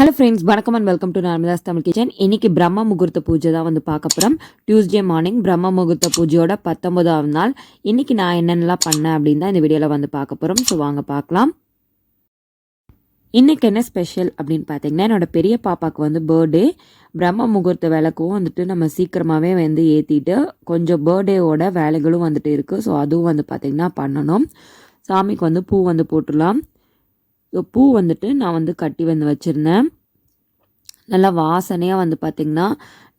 Hello friends வணக்கம் and welcome to Narmada's Tamil kitchen இன்னைக்கு பிரம்ம முகூர்த்த பூஜை தான் வந்து பார்க்க போகிறோம் டியூஸ்டே மார்னிங் பிரம்ம முகூர்த்த பூஜையோட பத்தொன்பதாவது நாள். இன்னைக்கு நான் என்னென்னலாம் பண்ணேன் அப்படின்னு தான் இந்த வீடியோவில் வந்து பார்க்க போகிறோம் ஸோ வாங்க பார்க்கலாம். இன்றைக்கி என்ன ஸ்பெஷல் அப்படின்னு பார்த்தீங்கன்னா என்னோட பெரிய பாப்பாவுக்கு வந்து பர்த்டே பிரம்ம முகூர்த்த விளக்கும் வந்துட்டு நம்ம சீக்கிரமாகவே வந்து ஏற்றிட்டு கொஞ்சம் பர்த்டேவோட வேலைகளும் வந்துட்டு இருக்குது ஸோ அதுவும் வந்து பார்த்திங்கன்னா பண்ணணும். சாமிக்கு வந்து பூ வந்து போட்டுடலாம். பூ வந்துட்டு நான் வந்து கட்டி வந்து வச்சுருந்தேன். நல்லா வாசனையாக வந்து பார்த்திங்கன்னா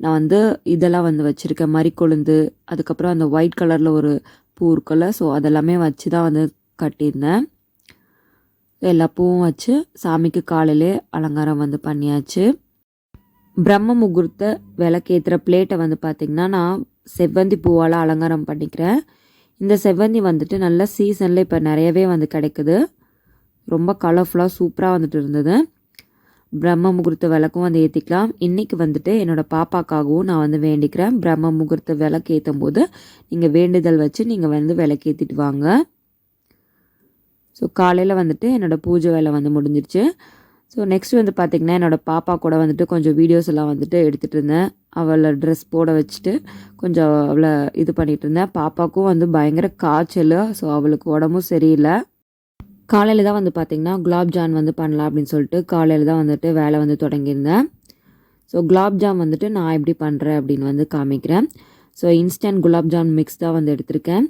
நான் வந்து இதெல்லாம் வந்து வச்சுருக்கேன். மறிக்கொழுந்து அதுக்கப்புறம் அந்த ஒயிட் கலரில் ஒரு பூ இருக்குல்ல ஸோ அதெல்லாமே வச்சு தான் வந்து கட்டியிருந்தேன். எல்லா பூவும் வச்சு சாமிக்கு காலையிலே அலங்காரம் வந்து பண்ணியாச்சு. பிரம்ம முகூர்த்த விளக்கேற்றுற பிளேட்டை வந்து பார்த்திங்கன்னா நான் செவ்வந்தி பூவால் அலங்காரம் பண்ணிக்கிறேன். இந்த செவ்வந்தி வந்துட்டு நல்ல சீசனில் இப்போ நிறையவே வந்து கிடைக்குது. ரொம்ப கலர்ஃபுல்லாக சூப்பராக வந்துட்டு இருந்தது. பிரம்ம முகூர்த்த விளக்கும் வந்து ஏற்றிக்கலாம் இன்றைக்கி வந்துட்டு என்னோடய பாப்பாக்காகவும் நான் வந்து வேண்டிக்கிறேன். பிரம்ம முகூர்த்த விளக்கு ஏற்றும் போது நீங்கள் வேண்டுதல் வச்சு நீங்கள் வந்து விளக்கேற்றிட்டு வாங்க. ஸோ காலையில் வந்துட்டு என்னோடய பூஜை வேலை வந்து முடிஞ்சிருச்சு. ஸோ நெக்ஸ்ட் வந்து பார்த்திங்கன்னா என்னோடய பாப்பா கூட வந்துட்டு கொஞ்சம் வீடியோஸ் எல்லாம் வந்துட்டு எடுத்துகிட்டு இருந்தேன். அவளை ட்ரெஸ் போட வச்சுட்டு கொஞ்சம் அவளை இது பண்ணிகிட்டு இருந்தேன். பாப்பாவுக்கும் வந்து பயங்கர காய்ச்சல். ஸோ அவளுக்கு உடம்பும் சரியில்லை. காலையில் தான் வந்து பார்த்திங்கன்னா குலாப்ஜாம் வந்து பண்ணலாம் அப்படின்னு சொல்லிட்டு காலையில் தான் வந்துட்டு வேலை வந்து தொடங்கியிருந்தேன். ஸோ குலாப்ஜாம் வந்துட்டு நான் எப்படி பண்ணுறேன் அப்படின்னு வந்து காமிக்கிறேன். ஸோ இன்ஸ்டன்ட் குலாப்ஜாம் மிக்ஸ் தான் வந்து எடுத்திருக்கேன்.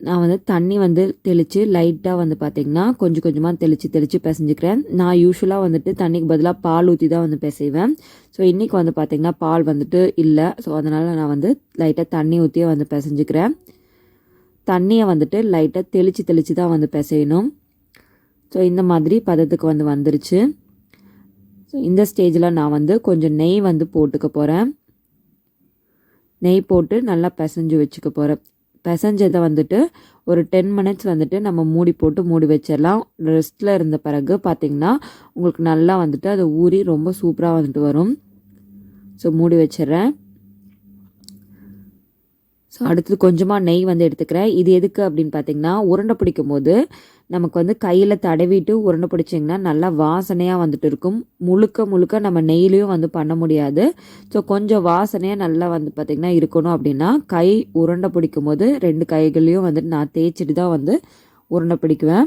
நான் வந்து தண்ணி வந்து தெளித்து லைட்டாக வந்து பார்த்திங்கன்னா கொஞ்சம் கொஞ்சமாக தெளித்து தெளித்து பிசைஞ்சிக்கிறேன். நான் யூஸ்வலாக வந்துட்டு தண்ணிக்கு பதிலாக பால் ஊற்றி தான் வந்து பிசைவேன். ஸோ இன்றைக்கி வந்து பார்த்திங்கன்னா பால் வந்துட்டு இல்லை. ஸோ அதனால் நான் வந்து லைட்டாக தண்ணி ஊற்றியே வந்து பிசைஞ்சிக்கிறேன். தண்ணியை வந்துட்டு லைட்டாக தெளித்து தெளித்து தான் வந்து பிசையணும். ஸோ இந்த மாதிரி பதத்துக்கு வந்து வந்துருச்சு. ஸோ இந்த ஸ்டேஜில் நான் வந்து கொஞ்சம் நெய் வந்து போட்டுக்க போகிறேன் நெய் போட்டு நல்லா பிசைஞ்சு வச்சுக்க போகிறேன் பிசைஞ்சதை வந்துட்டு ஒரு டென் மினிட்ஸ் வந்துட்டு நம்ம மூடி போட்டு மூடி வச்சிடலாம். ரெஸ்ட்டில் இருந்த பிறகு பார்த்திங்கன்னா உங்களுக்கு நல்லா வந்துட்டு அது ஊறி ரொம்ப சூப்பராக வந்துட்டு வரும். ஸோ மூடி வச்சிடுறேன். ஸோ அடுத்தது கொஞ்சமாக நெய் வந்து எடுத்துக்கிறேன். இது எதுக்கு அப்படின்னு பார்த்தீங்கன்னா உருண்டை பிடிக்கும் போது நமக்கு வந்து கையில் தடவிட்டு உருண்டை பிடிச்சிங்கன்னா நல்லா வாசனையாக வந்துட்டு இருக்கும். முழுக்க முழுக்க நம்ம நெய்லையும் வந்து பண்ண முடியாது. ஸோ கொஞ்சம் வாசனையாக நல்லா வந்து பார்த்திங்கன்னா இருக்கணும் அப்படின்னா கை உருண்டை பிடிக்கும் போது ரெண்டு கைகளையும் வந்துட்டு நான் தேய்ச்சிட்டு தான் வந்து உருண்டை பிடிக்குவேன்.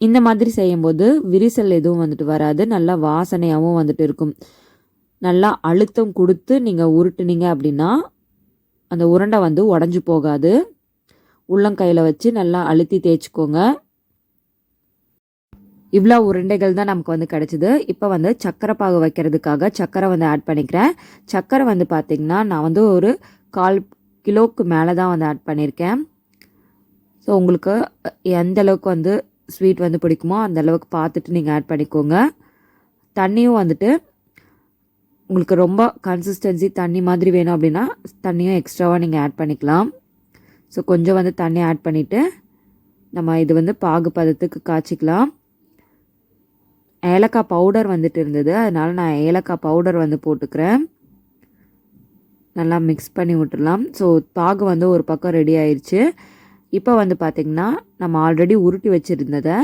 இந்த மாதிரி செய்யும்போது விரிசல் எதுவும் வந்துட்டு வராது. நல்லா வாசனையாகவும் வந்துட்டு இருக்கும். நல்லா அழுத்தம் கொடுத்து நீங்கள் உருட்டுனீங்க அப்படின்னா அந்த உருண்டை வந்து உடஞ்சி போகாது. உள்ளங்கையில் வச்சு நல்லா அழுத்தி தேய்ச்சிக்கோங்க. இவ்வளோ உருண்டைகள் தான் நமக்கு வந்து கிடச்சிது. இப்போ வந்து சக்கரை பாகு வைக்கிறதுக்காக சக்கரை வந்து ஆட் பண்ணிக்கிறேன். சக்கரை வந்து பார்த்திங்கன்னா நான் வந்து ஒரு கால் கிலோவுக்கு மேலே தான் வந்து ஆட் பண்ணியிருக்கேன். ஸோ உங்களுக்கு எந்த அளவுக்கு வந்து ஸ்வீட் வந்து பிடிக்குமோ அந்த அளவுக்கு பார்த்துட்டு நீங்கள் ஆட் பண்ணிக்கோங்க. தண்ணியும் வந்துட்டு உங்களுக்கு ரொம்ப கன்சிஸ்டன்சி தண்ணி மாதிரி வேணும் அப்படின்னா தண்ணியும் எக்ஸ்ட்ராவாக நீங்கள் ஆட் பண்ணிக்கலாம். ஸோ கொஞ்சம் வந்து தண்ணி ஆட் பண்ணிவிட்டு நம்ம இது வந்து பாகு பதத்துக்கு காய்ச்சிக்கலாம். ஏலக்காய் பவுடர் வந்துட்டு இருந்தது. அதனால் நான் ஏலக்காய் பவுடர் வந்து போட்டுக்கிறேன். நல்லா மிக்ஸ் பண்ணி விட்டுடலாம். ஸோ பாகு வந்து ஒரு பக்கம் ரெடி ஆயிடுச்சு இப்போ வந்து பார்த்திங்கன்னா நம்ம ஆல்ரெடி உருட்டி வச்சுருந்ததை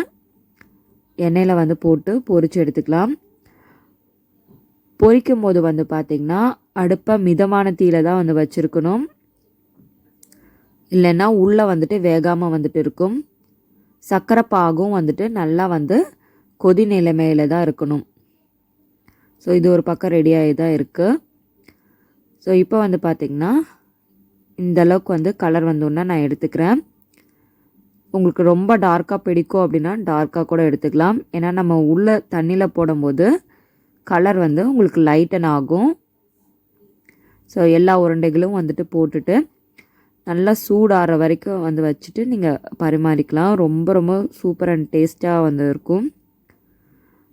எண்ணெயில் வந்து போட்டு பொறிச்சு எடுத்துக்கலாம். பொரிக்கும் போது வந்து பார்த்திங்கன்னா அடுப்பை மிதமான தீயில் தான் வந்து வச்சுருக்கணும். இல்லைன்னா உள்ளே வந்துட்டு வேகாமல் வந்துட்டு இருக்கும். சர்க்கரை பாகும் வந்துட்டு நல்லா வந்து கொதி நிலைமையில் தான் இருக்கணும். ஸோ இது ஒரு பக்கம் ரெடியாகி தான் இருக்குது ஸோ இப்போ வந்து பார்த்திங்கன்னா இந்த அளவுக்கு வந்து கலர் வந்தோன்னா நான் எடுத்துக்கிறேன். உங்களுக்கு ரொம்ப டார்க்காக பிடிக்கும் அப்படின்னா டார்க்காக கூட எடுத்துக்கலாம். ஏன்னா நம்ம உள்ளே தண்ணியில் போடும்போது கலர் வந்து உங்களுக்கு லைட்டன் ஆகும். ஸோ எல்லா உருண்டைகளும் வந்துட்டு போட்டுட்டு நல்லா சூடாகிற வரைக்கும் வந்து வச்சுட்டு நீங்கள் பரிமாறிக்கலாம். ரொம்ப ரொம்ப சூப்பர் அண்ட் டேஸ்ட்டாக வந்து இருக்கும்.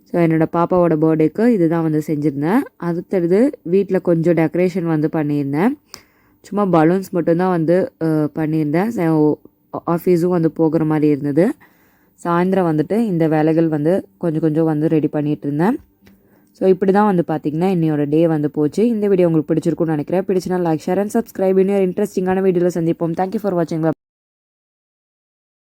ஸோ என்னோடய பாப்பாவோட பர்த்டேக்கு இதுதான் வந்து செஞ்சுருந்தேன். அடுத்தது வீட்டில் கொஞ்சம் டெக்கரேஷன் வந்து பண்ணியிருந்தேன். சும்மா பலூன்ஸ் மட்டும்தான் வந்து பண்ணியிருந்தேன். ஆஃபீஸும் வந்து போகிற மாதிரி இருந்தது. சாயந்தரம் வந்துட்டு இந்த வேலைகள் வந்து கொஞ்சம் கொஞ்சம் வந்து ரெடி பண்ணிகிட்டு இருந்தேன். ஸோ இப்படி தான் வந்து பார்த்தீங்கன்னா இன்னையோட டே வந்து போச்சு. இந்த வீடியோ உங்களுக்கு பிடிச்சிருக்கும்னு நினைக்கிறேன். பிடிச்சினா லைக் ஷேர் அண்ட் சப்ஸ்கிரைப் இன்னொரு இன்ட்ரெஸ்டிங்கான வீடியோவில் சந்திப்போம். தேங்க்யூ ஃபார் வாட்சிங்